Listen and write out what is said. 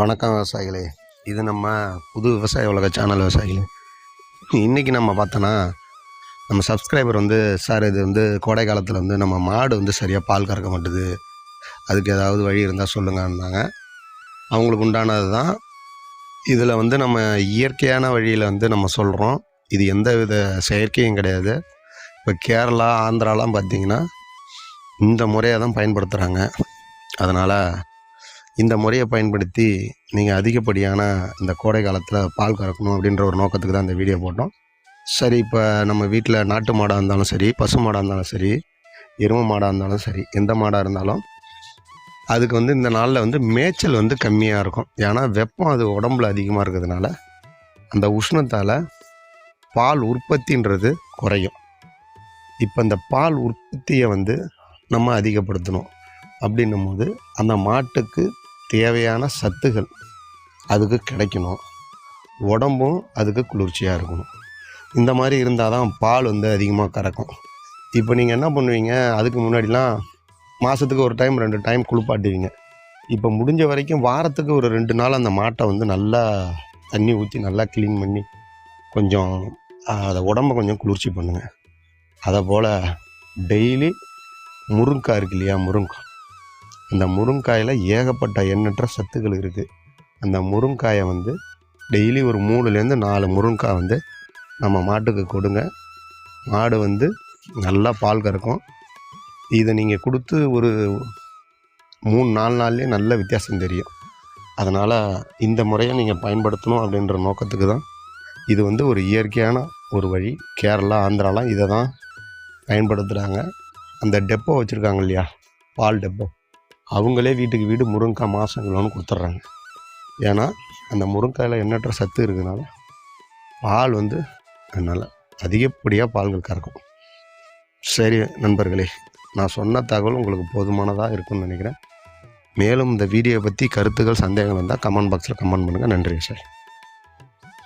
வணக்கம் விவசாயிகளே. இது நம்ம புது விவசாய உலக சேனல் விவசாயிகளே. இன்றைக்கி நம்ம பார்த்தோன்னா நம்ம சப்ஸ்கிரைபர் வந்து சார் இது வந்து கோடை காலத்தில் வந்து நம்ம மாடு வந்து சரியாக பால் கறக்க மாட்டுது. அதுக்கு ஏதாவது வழி இருந்தால் சொல்லுங்கன்னாங்க. அவங்களுக்கு உண்டானது தான் இதில் வந்து நம்ம இயற்கையான வழியில் வந்து நம்ம சொல்கிறோம் இது எந்த வித செயற்கையும் கிடையாது. இப்போ கேரளா ஆந்திராலாம் பார்த்திங்கன்னா இந்த முறையை தான் பயன்படுத்துகிறாங்க அதனால் இந்த முறையை பயன்படுத்தி நீங்கள் அதிகப்படியான இந்த கோடை காலத்தில் பால் கறக்கணும் அப்படின்ற ஒரு நோக்கத்துக்கு தான் இந்த வீடியோ போட்டோம். சரி இப்போ நம்ம வீட்டில் நாட்டு மாடாக இருந்தாலும் சரி பசு மாடாக இருந்தாலும் சரி எருமை மாடாக இருந்தாலும் சரி எந்த மாடாக இருந்தாலும் அதுக்கு வந்து இந்த நாளில் வந்து மேய்ச்சல் வந்து கம்மியாக இருக்கும். ஏன்னா வெப்பம் அது உடம்புல அதிகமாக இருக்கிறதுனால அந்த உஷ்ணத்தால் பால் உற்பத்தின்றது குறையும். இப்போ இந்த பால் உற்பத்தியை வந்து நம்ம அதிகப்படுத்தணும். அப்படின்னும் போது அந்த மாட்டுக்கு தேவையான சத்துகள் அதுக்கு கிடைக்கணும். உடம்பும் அதுக்கு குளிர்ச்சியாக இருக்கணும். இந்த மாதிரி இருந்தால் தான் பால் வந்து அதிகமாக கறக்கும். இப்போ நீங்கள் என்ன பண்ணுவீங்க? அதுக்கு முன்னாடிலாம் மாதத்துக்கு ஒரு டைம் ரெண்டு டைம் குளிப்பாட்டுவீங்க. இப்போ முடிஞ்ச வரைக்கும் வாரத்துக்கு ஒரு ரெண்டு நாள் அந்த மாட்டை வந்து நல்லா தண்ணி ஊற்றி நல்லா க்ளீன் பண்ணி கொஞ்சம் அதை உடம்பை கொஞ்சம் குளிர்ச்சி பண்ணுங்கள் அதை போல் டெய்லி முருங்காய் இருக்கு இல்லையா? முருங்காய் அந்த முருங்காயில் ஏகப்பட்ட எண்ணற்ற சத்துக்கள் இருக்குது அந்த முருங்காயை வந்து டெய்லி ஒரு மூணுலேருந்து நாலு முருங்காய் வந்து நம்ம மாட்டுக்கு கொடுங்க. மாடு வந்து நல்லா பால் கறக்கும். இதை நீங்கள் கொடுத்து ஒரு மூணு நாலு நாள்லேயே நல்ல வித்தியாசம் தெரியும். அதனால் இந்த முறையை நீங்கள் பயன்படுத்தணும் அப்படின்ற நோக்கத்துக்கு தான் இது வந்து ஒரு இயற்கையான ஒரு வழி. கேரளா ஆந்திராலாம் இதை தான் பயன்படுத்துகிறாங்க அந்த டெப்போ வச்சுருக்காங்க இல்லையா? பால் டெப்போ. அவங்களே வீட்டுக்கு வீடு முருங்கைக்காய் மாதங்களோன்னு கொடுத்துட்றாங்க. ஏன்னா அந்த முருங்காயில் எண்ணற்ற சத்து இருக்கிறதுனால பால் வந்து அதனால் அதிகப்படியாக பால்கள் கறக்கும். சரி நண்பர்களே நான் சொன்ன தகவல் உங்களுக்கு போதுமானதாக இருக்கும்னு நினைக்கிறேன். மேலும் இந்த வீடியோ பற்றி கருத்துக்கள் சந்தேகங்கள் இருந்தால் கமெண்ட் பாக்ஸில் கமெண்ட் பண்ணுங்கள் நன்றி சார்.